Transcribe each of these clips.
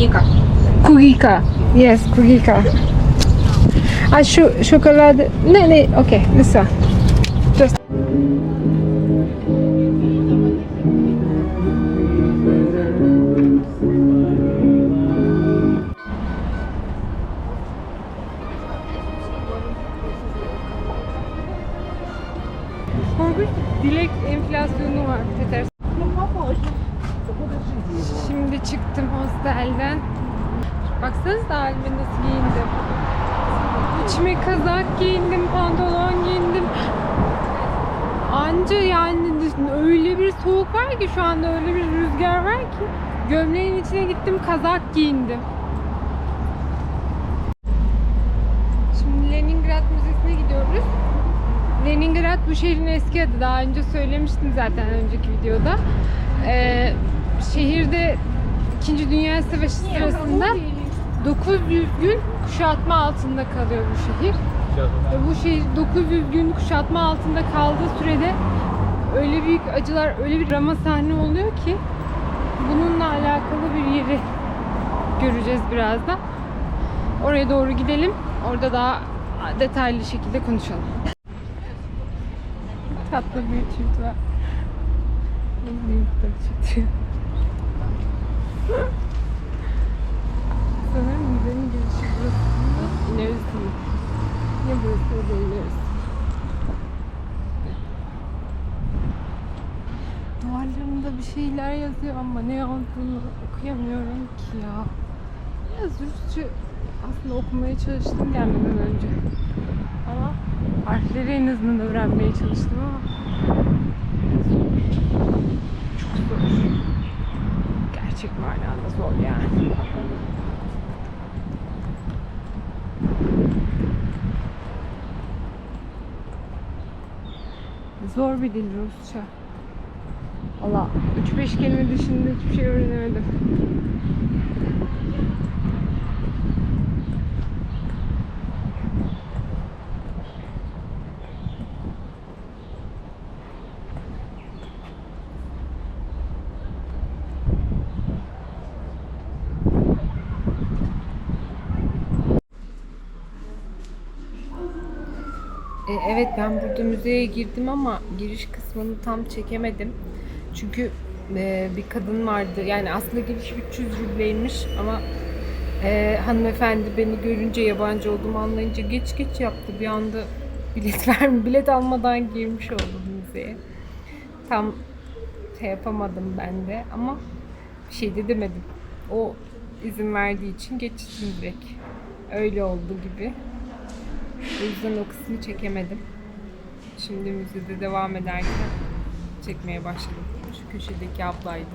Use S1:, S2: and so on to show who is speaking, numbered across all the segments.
S1: Kugika.
S2: Kugika. Yes, Kugika. A ah, shu chocolate. No, no, okay, this one. Şehirde İkinci Dünya Savaşı sırasında 900 gün kuşatma altında kalıyor bu şehir. Ve bu şehir 900 gün kuşatma altında kaldığı sürede öyle büyük acılar, öyle bir drama sahne oluyor ki bununla alakalı bir yeri göreceğiz birazdan. Oraya doğru gidelim. Orada daha detaylı şekilde konuşalım. Tatlı bir çift var. Büyük bir çift. Sanırım müzenin girişi burası. İneriz değil. Ya burası ya da ineriz. Duvarlarında bir şeyler yazıyor ama ne yazdığını okuyamıyorum ki ya. Biraz Rusça aslında okumaya çalıştım gelmeden önce. Ama harfleri en azından öğrenmeye çalıştım ama çok zor. Gerçek manada zor yani. Zor bir dil Rusça. Valla 3-5 kelime dışında hiçbir şey öğrenemedim. E, Evet ben burada müzeye girdim ama giriş kısmını tam çekemedim. Çünkü e, bir kadın vardı. Yani aslında giriş 300 rubleymiş ama e, hanımefendi beni görünce yabancı olduğumu anlayınca geç geç yaptı. Bir anda bilet vermi, bilet almadan girmiş oldum müzeye. Tam şey yapamadım ben de ama bir şey de demedim. O izin verdiği için geçtim direkt. Öyle oldu gibi. O yüzden o kısmı çekemedim. Şimdi müzede devam ederken çekmeye başladım. Şu köşedeki ablaydı.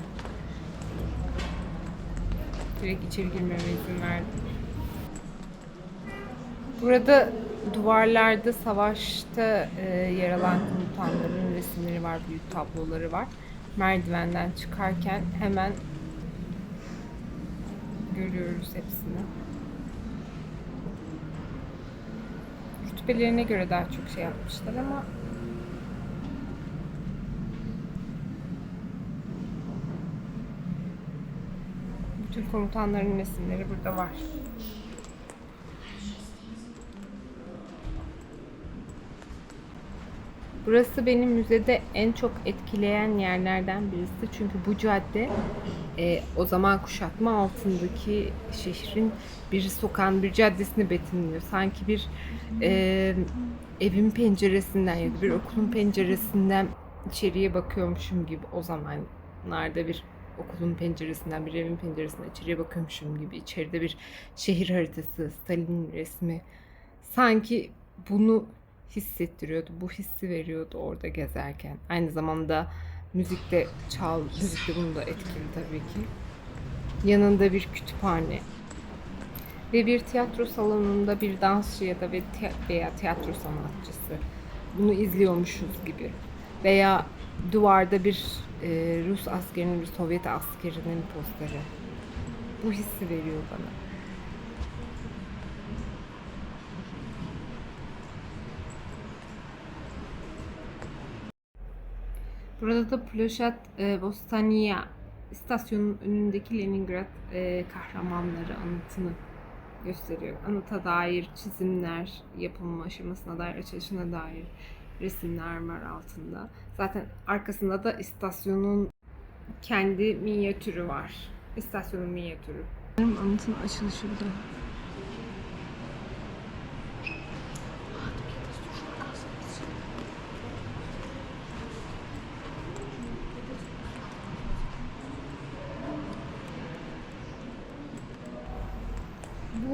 S2: Direkt içeri girmeme izin verdi. Burada duvarlarda savaşta e, yer alan komutanların resimleri var, büyük tabloları var. Merdivenden çıkarken hemen görüyoruz hepsini. Rütbelerine göre daha çok şey yapmışlar ama bütün komutanların resimleri burada var. Burası benim müzede en çok etkileyen yerlerden birisi. Çünkü bu cadde e, o zaman kuşatma altındaki şehrin bir sokağın, bir caddesini betimliyor. Sanki bir e, evin penceresinden ya da bir okulun penceresinden içeriye bakıyormuşum gibi o zamanlarda bir okulun penceresinden, bir evin penceresinden içeriye bakıyormuşum gibi. içeride bir şehir haritası, Stalin resmi. Sanki bunu hissettiriyordu. Bu hissi veriyordu orada gezerken. Aynı zamanda müzikte çal, müzikte bunu da etkili tabii ki. Yanında bir kütüphane ve bir tiyatro salonunda bir dansçı ya da veya tiyatro sanatçısı bunu izliyormuşuz gibi veya duvarda bir e, Rus askerinin bir Sovyet askerinin posteri bu hissi veriyor bana. Burada da Ploşat e, Bostania istasyonun önündeki Leningrad e, kahramanları anıtını gösteriyor. Anıta dair çizimler, yapılma aşamasına dair, açılışına dair resimler var altında. Zaten arkasında da istasyonun kendi minyatürü var. İstasyonun minyatürü. Anıtın açılışı da.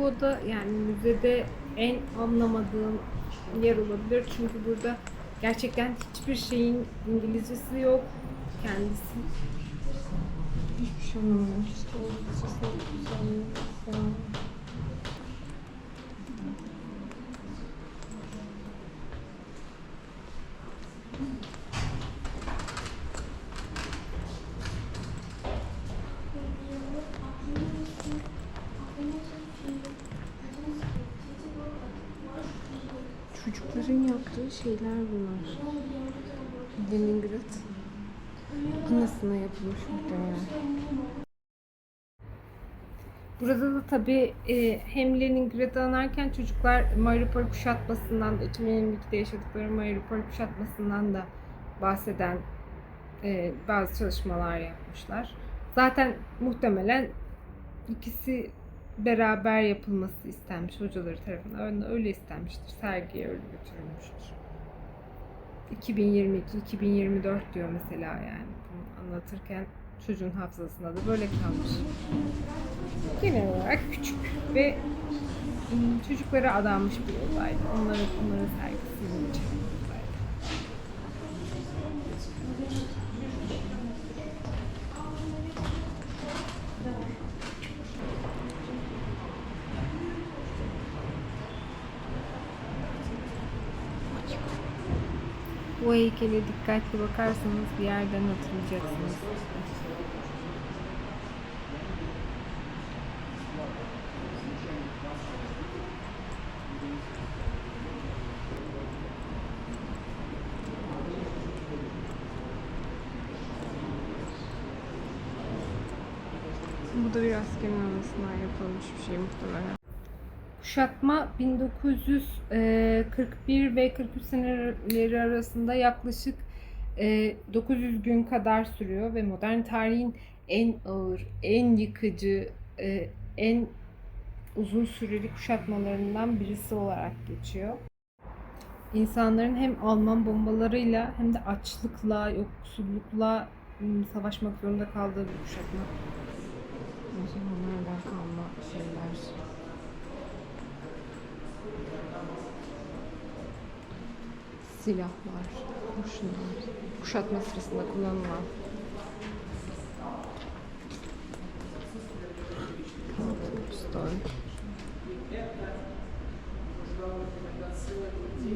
S2: Bu oda yani müzede en anlamadığım yer olabilir. Çünkü burada gerçekten hiçbir şeyin İngilizcesi yok. Kendisi hiçbir şey anlamıyorum. İşte oldukça güzel. Çocukların yaptığı şeyler bunlar. Leningrad anısına yapılmış muhtemelen. Burada da tabii e, hem Leningrad'ı anarken çocuklar Mariupol kuşatmasından da 2022'de yaşadıkları Mariupol kuşatmasından da bahseden e, bazı çalışmalar yapmışlar. Zaten muhtemelen ikisi beraber yapılması istenmiş hocaları tarafından. Öyle istenmiştir. Sergiye öyle götürülmüştür. 2022-2024 diyor mesela yani. Bunu anlatırken çocuğun hafızasında da böyle kalmış. Genel olarak küçük ve çocuklara adanmış bir olaydı. Onların, onların sergisinin için. Bu heykele dikkatli bakarsanız bir yerden hatırlayacaksınız. Bu askerin anısından yapılmış bir şey muhtemelen. Kuşatma 1941 ve 43 seneleri arasında yaklaşık e, 900 gün kadar sürüyor ve modern tarihin en ağır, en yıkıcı, e, en uzun süreli kuşatmalarından birisi olarak geçiyor. İnsanların hem Alman bombalarıyla hem de açlıkla, yoksullukla ım, savaşmak zorunda kaldığı bir kuşatma. O zamanlardan kalma şeyler. silahlar, kurşunlar, kuşatma sırasında kullanılan Stone.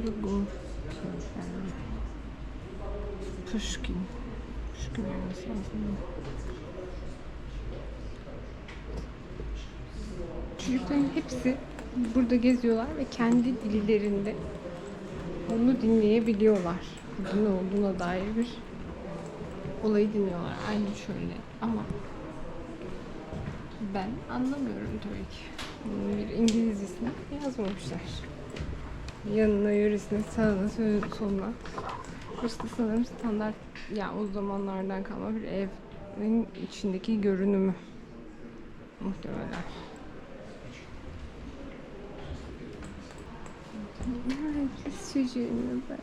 S2: Logo. Pushkin. Pushkin olması lazım. Çocukların hepsi burada geziyorlar ve kendi dillerinde onu dinleyebiliyorlar. Burada ne olduğuna dair bir olayı dinliyorlar. Aynı şöyle ama ben anlamıyorum tabii ki. Bunun bir İngilizcesini yazmamışlar. Yanına yöresine sağına soluna. İşte sanırım standart ya o zamanlardan kalma bir evin içindeki görünümü. Muhtemelen. Ay kız çocuğuna bak.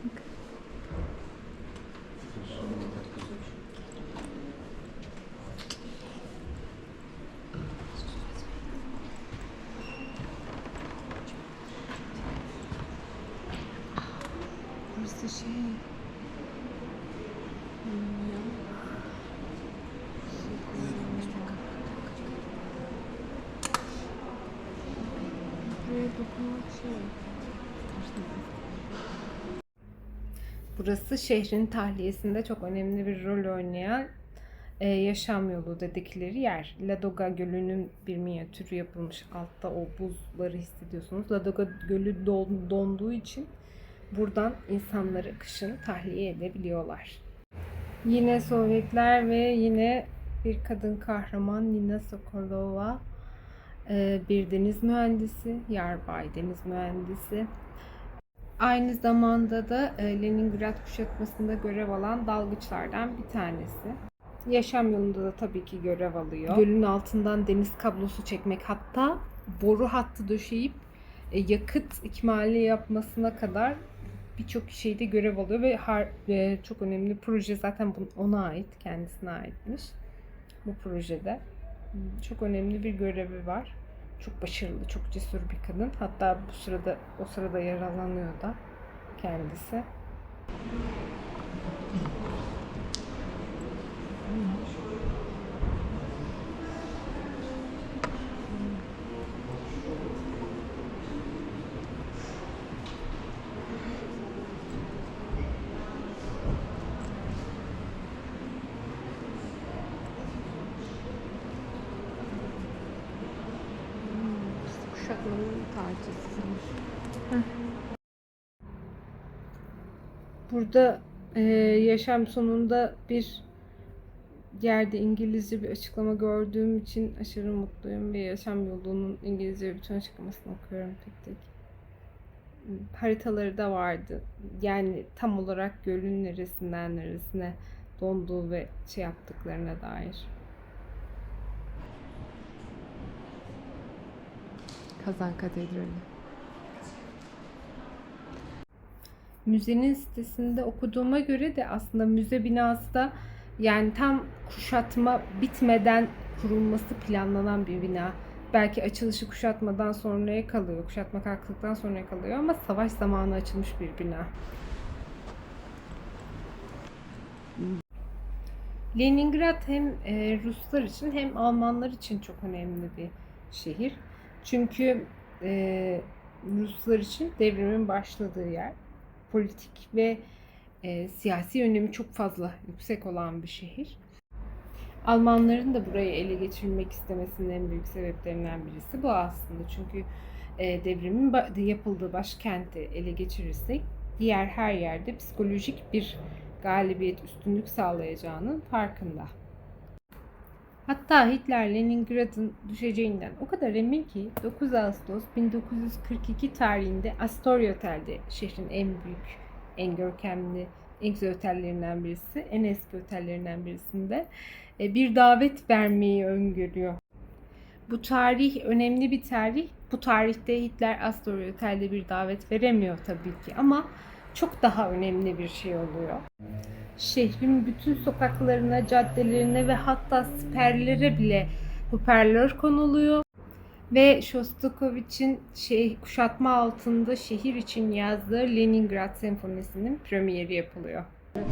S2: Burası şey... Hmm, ya. Buraya dokunmak şey... Burası şehrin tahliyesinde çok önemli bir rol oynayan e, yaşam yolu dedikleri yer. Ladoga Gölü'nün bir minyatürü yapılmış. Altta o buzları hissediyorsunuz. Ladoga Gölü don- donduğu için buradan insanları kışın tahliye edebiliyorlar. Yine Sovyetler ve yine bir kadın kahraman Nina Sokolova. Ee, bir deniz mühendisi, yarbay deniz mühendisi. Aynı zamanda da e, Leningrad kuşatmasında görev alan dalgıçlardan bir tanesi. Yaşam yolunda da tabii ki görev alıyor. Gölün altından deniz kablosu çekmek hatta boru hattı döşeyip e, yakıt ikmali yapmasına kadar birçok şeyde görev alıyor ve har- e, çok önemli proje zaten ona ait, kendisine aitmiş bu projede. Çok önemli bir görevi var. Çok başarılı, çok cesur bir kadın. Hatta bu sırada o sırada yaralanıyor da kendisi. Kuşatmanın parçası. Burada e, yaşam sonunda bir yerde İngilizce bir açıklama gördüğüm için aşırı mutluyum ve yaşam yolunun İngilizce bütün açıklamasını okuyorum tek tek. Haritaları da vardı. Yani tam olarak gölün neresinden neresine donduğu ve şey yaptıklarına dair. Kazan Katedrali. Müzenin sitesinde okuduğuma göre de aslında müze binası da yani tam kuşatma bitmeden kurulması planlanan bir bina. Belki açılışı kuşatmadan sonraya kalıyor, kuşatma kalktıktan sonra kalıyor ama savaş zamanı açılmış bir bina. Leningrad hem e, Ruslar için hem Almanlar için çok önemli bir şehir. Çünkü e, Ruslar için devrimin başladığı yer. Politik ve e, siyasi önemi çok fazla yüksek olan bir şehir. Almanların da burayı ele geçirmek istemesinin en büyük sebeplerinden birisi bu aslında. Çünkü e, devrimin ba- yapıldığı başkenti ele geçirirsek diğer her yerde psikolojik bir galibiyet, üstünlük sağlayacağının farkında. Hatta Hitler Leningrad'ın düşeceğinden o kadar emin ki 9 Ağustos 1942 tarihinde Astoria Otel'de şehrin en büyük, en görkemli, en güzel otellerinden birisi, en eski otellerinden birisinde e, bir davet vermeyi öngörüyor. Bu tarih önemli bir tarih. Bu tarihte Hitler Astoria Otel'de bir davet veremiyor tabii ki ama çok daha önemli bir şey oluyor şehrin bütün sokaklarına, caddelerine ve hatta siperlere bile hoparlör konuluyor. Ve Shostakovich'in şey, kuşatma altında şehir için yazdığı Leningrad Senfonisi'nin premieri yapılıyor. Evet.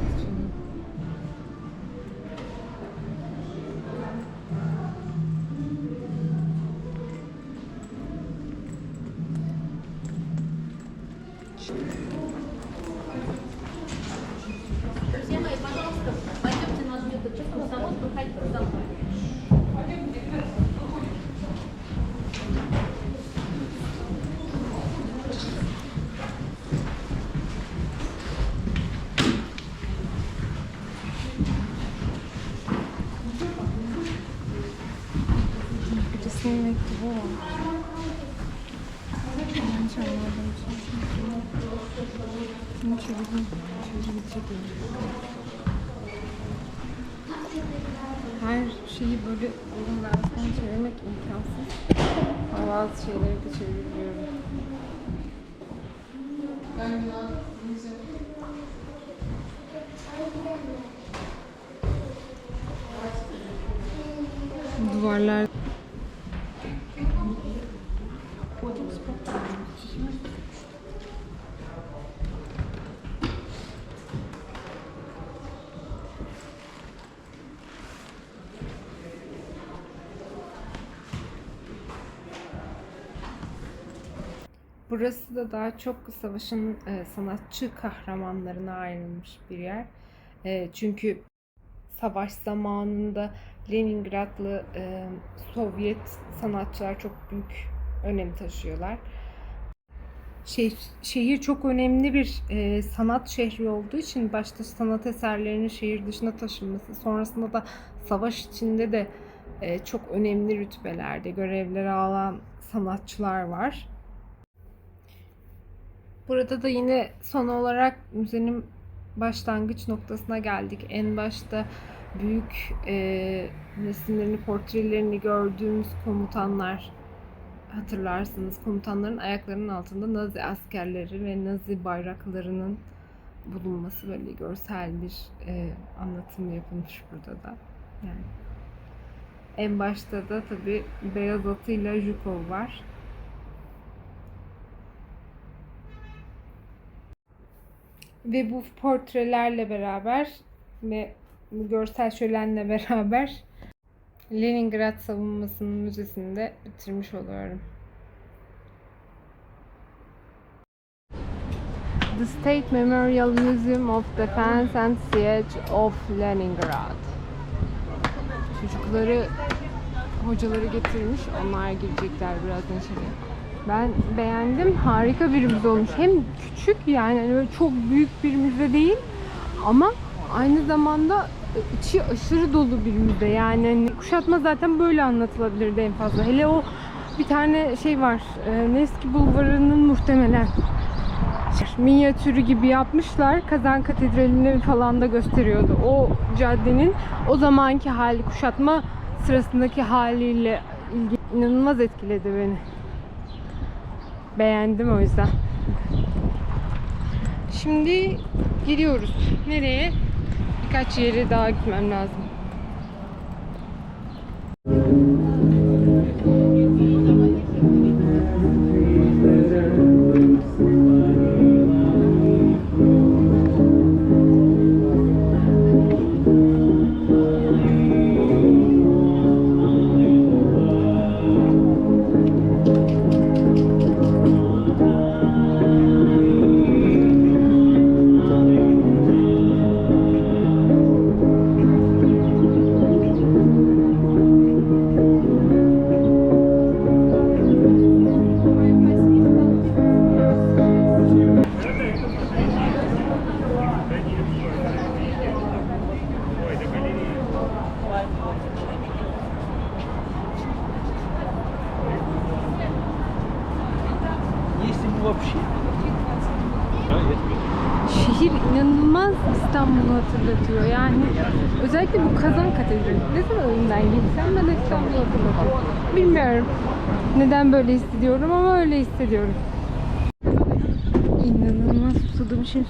S2: Her şeyi böyle yorumlardan çevirmek imkansız. Bazı şeyleri Burası da daha çok savaşın e, sanatçı kahramanlarına ayrılmış bir yer. E, çünkü savaş zamanında Leningradlı e, Sovyet sanatçılar çok büyük önem taşıyorlar. şey, şehir çok önemli bir e, sanat şehri olduğu için başta sanat eserlerinin şehir dışına taşınması, sonrasında da savaş içinde de e, çok önemli rütbelerde görevleri alan sanatçılar var. Burada da yine son olarak müzenin başlangıç noktasına geldik. En başta büyük e, resimlerini, portrelerini gördüğümüz komutanlar hatırlarsınız. Komutanların ayaklarının altında Nazi askerleri ve Nazi bayraklarının bulunması böyle görsel bir e, anlatım yapılmış burada da. Yani en başta da tabii beyaz atıyla Jukov var. Ve bu portrelerle beraber ve görsel şölenle beraber Leningrad Savunması'nın müzesinde bitirmiş oluyorum. The State Memorial Museum of Defense and Siege of Leningrad. Çocukları, hocaları getirmiş. Onlar girecekler birazdan içeri. Ben beğendim. Harika bir müze olmuş. Hem küçük yani hani böyle çok büyük bir müze değil ama aynı zamanda içi aşırı dolu bir müze. Yani hani kuşatma zaten böyle anlatılabilirdi en fazla. Hele o bir tane şey var. E, Nevski Bulvarı'nın muhtemelen minyatürü gibi yapmışlar. Kazan Katedrali'ni falan da gösteriyordu. O caddenin o zamanki hali kuşatma sırasındaki haliyle ilgi inanılmaz etkiledi beni. Beğendim o yüzden. Şimdi gidiyoruz. Nereye? Birkaç yere daha gitmem lazım.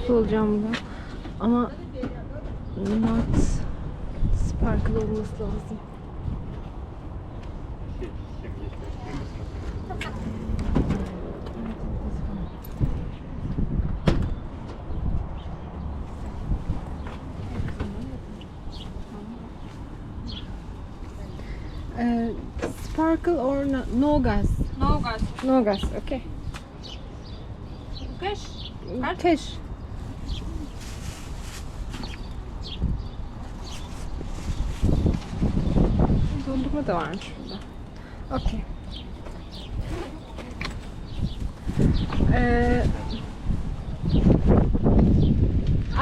S2: Su alacağım burada. Ama not sparkle olması lazım. Uh, sparkle or no, no gas?
S1: No gas.
S2: No gas, okay.
S1: Cash.
S2: Cash. Dondurma da varmış burada. Okay. Ee,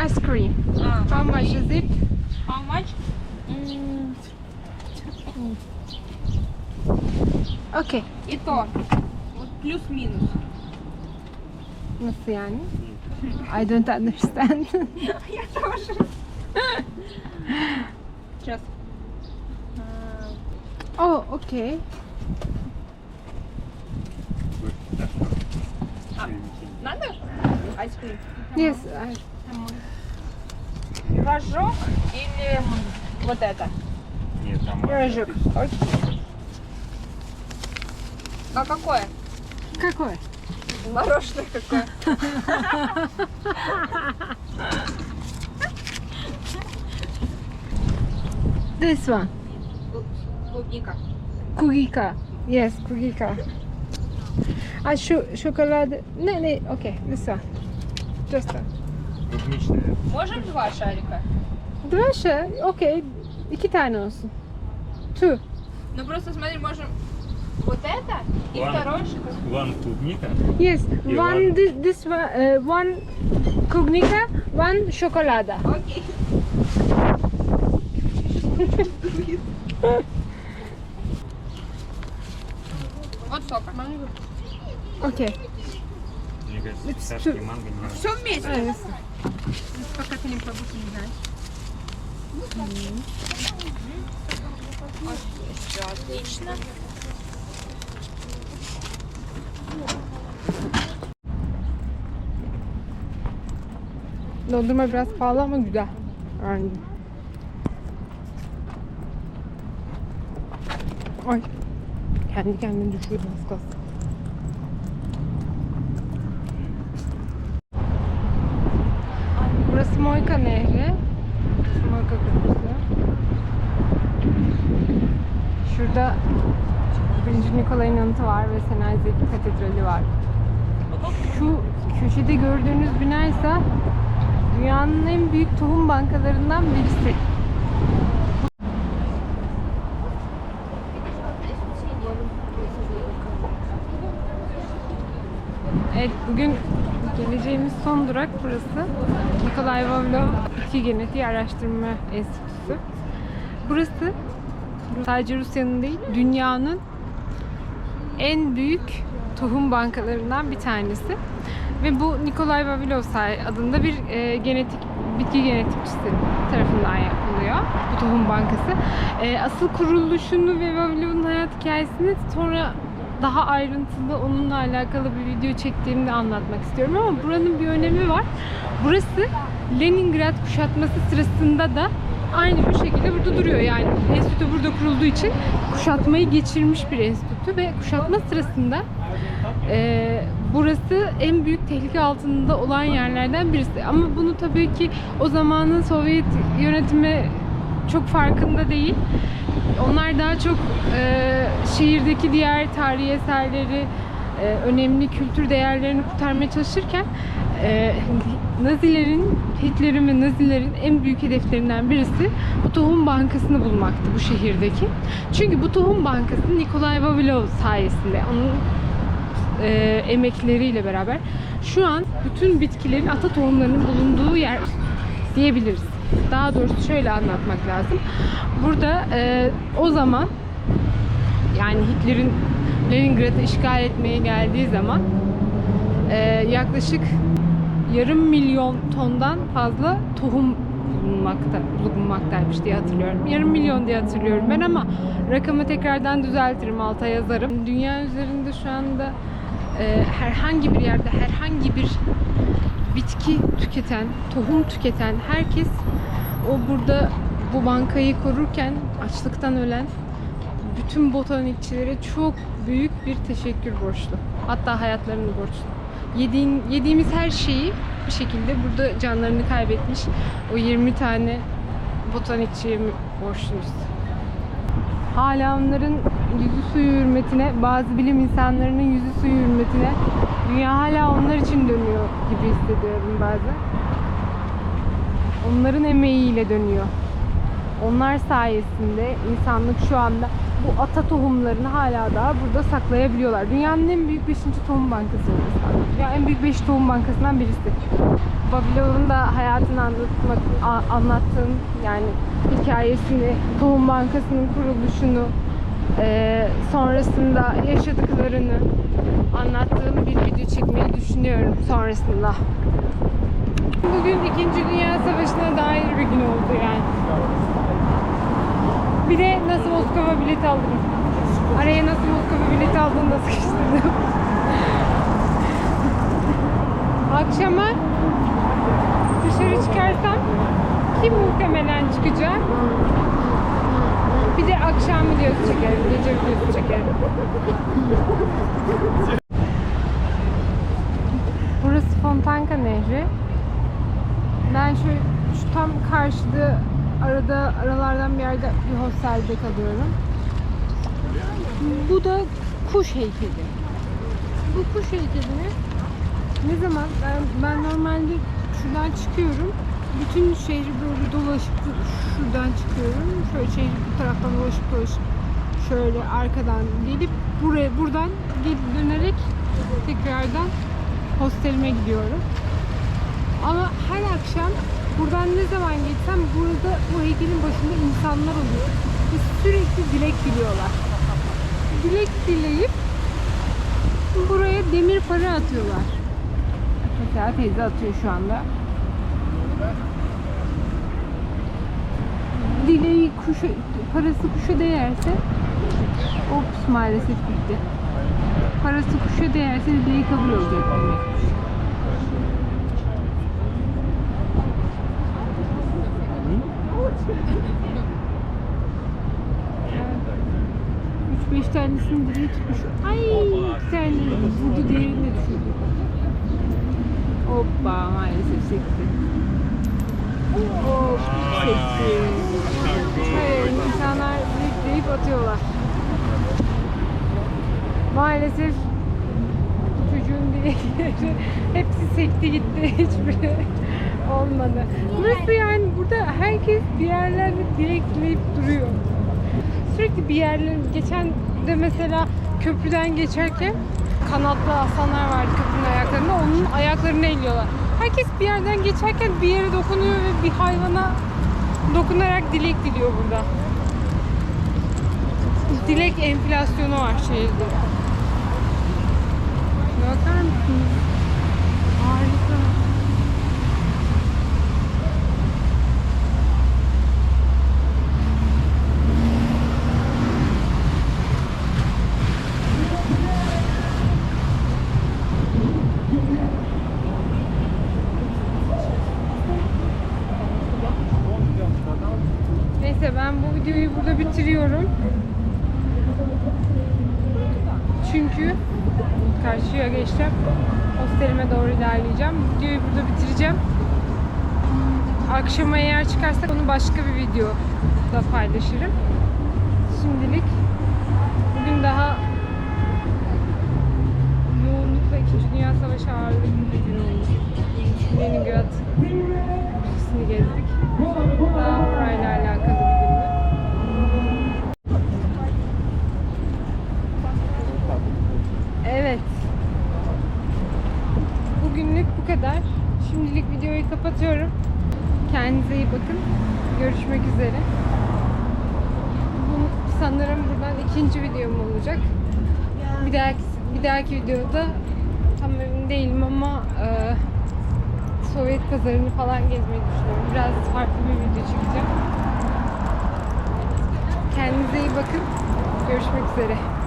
S2: ice cream.
S1: Ah,
S2: How much is it?
S1: How much?
S2: Okay.
S1: И то. Вот плюс-минус.
S2: Nasıl yani? I don't understand.
S1: Я тоже. Сейчас.
S2: Oh, okay.
S1: Надо? Айскрим.
S2: Yes, I,
S1: Рожок или вот это?
S3: Нет, там
S2: рожок.
S1: Окей. А какое?
S2: Какой?
S1: Мороженое какое?
S2: This one.
S1: Клубника.
S2: Kugika. Yes, kugika. А şu şokolade. Ne ne? Okay, this one. Just one.
S3: клубничная.
S1: Можем два шарика?
S2: Два şey. Okay. İki tane olsun. Two.
S1: Ну просто смотри, можем Вот это и
S3: One.
S1: второй шоколад.
S3: One клубника.
S2: Yes,
S3: You
S2: one
S3: want-
S2: this, this one, uh, one клубника, one şokolada.
S1: Окей. Вот сока.
S2: Окей.
S3: Мне кажется,
S2: It's
S3: китайский
S2: too-
S3: манго не
S1: Все вместе.
S2: Aynısı.
S1: Пока ты не пробуешь, не знаешь. Все отлично.
S2: Dondurma biraz pahalı ama güzel. Yani. Ay. Kendi kendine düşüyordu az kalsın. Burası Moyka Nehri. Moyka Köprüsü. Şurada 1. Nikolay'ın anıtı var ve Senay Zeki Katedrali var. Şu köşede gördüğünüz bina ise dünyanın en büyük tohum bankalarından birisi. Evet bugün geleceğimiz son durak burası. Nikolay Vavilov Bitki Genetiği Araştırma Enstitüsü. Burası sadece Rusya'nın değil dünyanın en büyük tohum bankalarından bir tanesi. Ve bu Nikolay Vavilov adında bir e, genetik bitki genetikçisi tarafından yapılıyor bu tohum bankası. E, asıl kuruluşunu ve Vavilov'un hayat hikayesini sonra daha ayrıntılı onunla alakalı bir video çektiğimde anlatmak istiyorum ama buranın bir önemi var. Burası Leningrad kuşatması sırasında da aynı bir şekilde burada duruyor. Yani enstitü burada kurulduğu için kuşatmayı geçirmiş bir enstitü ve kuşatma sırasında e, burası en büyük tehlike altında olan yerlerden birisi. Ama bunu tabii ki o zamanın Sovyet yönetimi çok farkında değil. Onlar daha çok e, şehirdeki diğer tarihi eserleri, e, önemli kültür değerlerini kurtarmaya çalışırken e, Nazilerin, Hitler'in ve Nazilerin en büyük hedeflerinden birisi bu tohum bankasını bulmaktı bu şehirdeki. Çünkü bu tohum bankası Nikolay Vavilov sayesinde, onun e, emekleriyle beraber şu an bütün bitkilerin ata tohumlarının bulunduğu yer diyebiliriz. Daha doğrusu şöyle anlatmak lazım. Burada e, o zaman yani Hitler'in Leningrad'ı işgal etmeye geldiği zaman e, yaklaşık yarım milyon tondan fazla tohum bulunmakta, bulunmaktaymış diye hatırlıyorum. Yarım milyon diye hatırlıyorum ben ama rakamı tekrardan düzeltirim, alta yazarım. Dünya üzerinde şu anda e, herhangi bir yerde herhangi bir bitki tüketen, tohum tüketen herkes o burada bu bankayı korurken açlıktan ölen bütün botanikçilere çok büyük bir teşekkür borçlu. Hatta hayatlarını borçlu. Yediğin, yediğimiz her şeyi bir şekilde burada canlarını kaybetmiş o 20 tane botanikçiye borçluyuz. Hala onların yüzü suyu hürmetine, bazı bilim insanlarının yüzü suyu hürmetine dünya hala onlar için dönüyor gibi hissediyorum bazen. Onların emeğiyle dönüyor. Onlar sayesinde insanlık şu anda bu ata tohumlarını hala daha burada saklayabiliyorlar. Dünyanın en büyük 5. tohum bankası. Ya en büyük 5 tohum bankasından birisi. Babilon'un da hayatını anlatmak, a- anlattığım yani hikayesini, tohum bankasının kuruluşunu, eee, sonrasında yaşadıklarını anlattığım bir video çekmeyi düşünüyorum sonrasında. Bugün 2. Dünya Savaşı'na dair bir gün oldu yani. Bir de nasıl Moskova bileti alırım. Araya nasıl Moskova bileti aldığını da sıkıştırdım. Akşama dışarı çıkarsam ki muhtemelen çıkacak. Videosu çekerim, gece videosu çekerim. Burası Fontanka Nehri. Ben şu, şu tam karşıda arada aralardan bir yerde bir hostelde kalıyorum. Bu da kuş heykeli. Bu kuş heykelini ne zaman ben, ben normalde şuradan çıkıyorum. Bütün şehri böyle dolaşıp şuradan çıkıyorum. Şöyle şehri bu taraftan dolaşıp dolaşıp şöyle arkadan gelip buraya buradan dönerek tekrardan hostelime gidiyorum. Ama her akşam buradan ne zaman geçsem burada bu heykelin başında insanlar oluyor. Ve sürekli dilek diliyorlar. Dilek dileyip buraya demir para atıyorlar. Mesela teyze atıyor şu anda. Dileği kuşu, parası kuşa değerse Ops maalesef bitti. Parası kuşa değerse dileği kabul olacak demekmiş. Üç beş tanesinin dileği tutmuş. Ay iki tane vurdu diğerini de düşürdü. Hoppa maalesef sekti. Hop sekti. Hayır insanlar dilekleyip atıyorlar. Maalesef çocuğun dilekleri hepsi sekti gitti. Hiçbiri olmadı. Burası yani burada herkes bir yerlerde dilek dileyip duruyor. Sürekli bir yerlerin geçen de mesela köprüden geçerken kanatlı aslanlar vardı köprünün ayaklarında. Onun ayaklarını elliyorlar. Herkes bir yerden geçerken bir yere dokunuyor ve bir hayvana dokunarak dilek diliyor burada. Dilek enflasyonu var şehirde. Bakar mısınız? Harika. Neyse ben bu videoyu burada bitiriyorum. Çünkü karşıya geçeceğim. Hostelime doğru ilerleyeceğim. Videoyu burada bitireceğim. Akşama eğer çıkarsak onu başka bir videoda paylaşırım. Şimdilik bugün daha yoğunlukla 2. Dünya Savaşı ağırlıklı bir gün olmuş. Leningrad Müzesi'ni gezdik. Daha orayla alakalı bir gündü. Evet. Bugünlük bu kadar. Şimdilik videoyu kapatıyorum. Kendinize iyi bakın. Görüşmek üzere. Bu sanırım buradan ikinci videom olacak. Bir dahaki bir dahaki videoda tam emin değilim ama e, Sovyet pazarını falan gezmeyi düşünüyorum. Biraz farklı bir video çekeceğim. Kendinize iyi bakın. Görüşmek üzere.